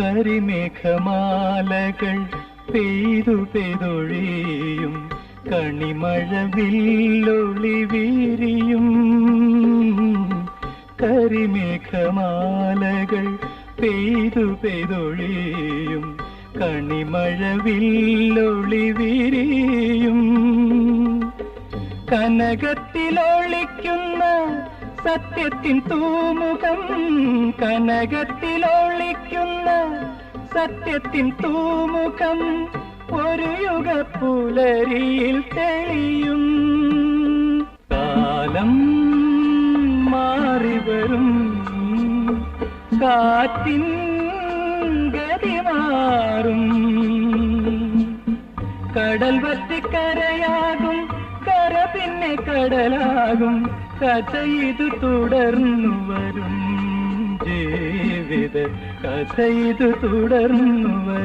കരിമേഘമാലകൾ പെയ്തു പെയ്തൊഴിയും കണിമഴവില്ലൊളി വീരിയും കരിമേഘമാലകൾ പെയ്തു പെയ്തൊഴിയും കണിമഴവില്ലൊളി വീരിയും കനകത്തിലൊളിക്കുന്ന സത്യത്തിൻ തൂമുഖം കനകത്തിലൊളിക്കുന്ന സത്യത്തിൻ തൂമുഖം ഒരു യുഗ പുലരിയിൽ തെളിയും. കാലം മാറിവരും കാറ്റിൻ ഗതി മാറും. കടൽ വറ്റിക്കരയാകും. കര പിന്നെ കടലാകും. കഥ ഇത് തുടർന്നു വരും. ജീവിത കഥ ഇത് തുടർന്നു വരും.